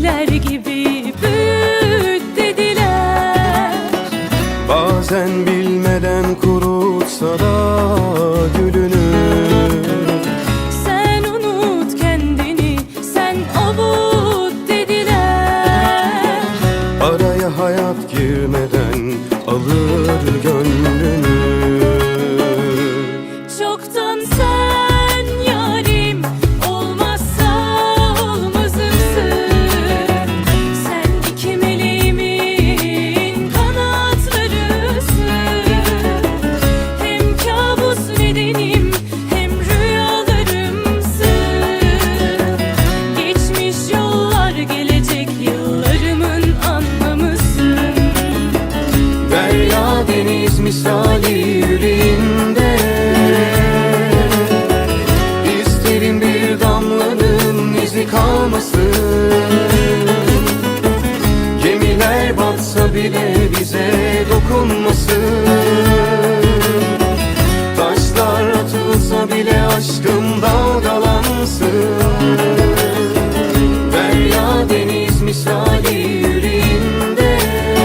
çiçekler gibi büyüt dediler. Bazen bilmeden kurutsa da gülünü Sen unut kendini sen avut dediler. Araya hayat girmeden alır gönlünü deniz misali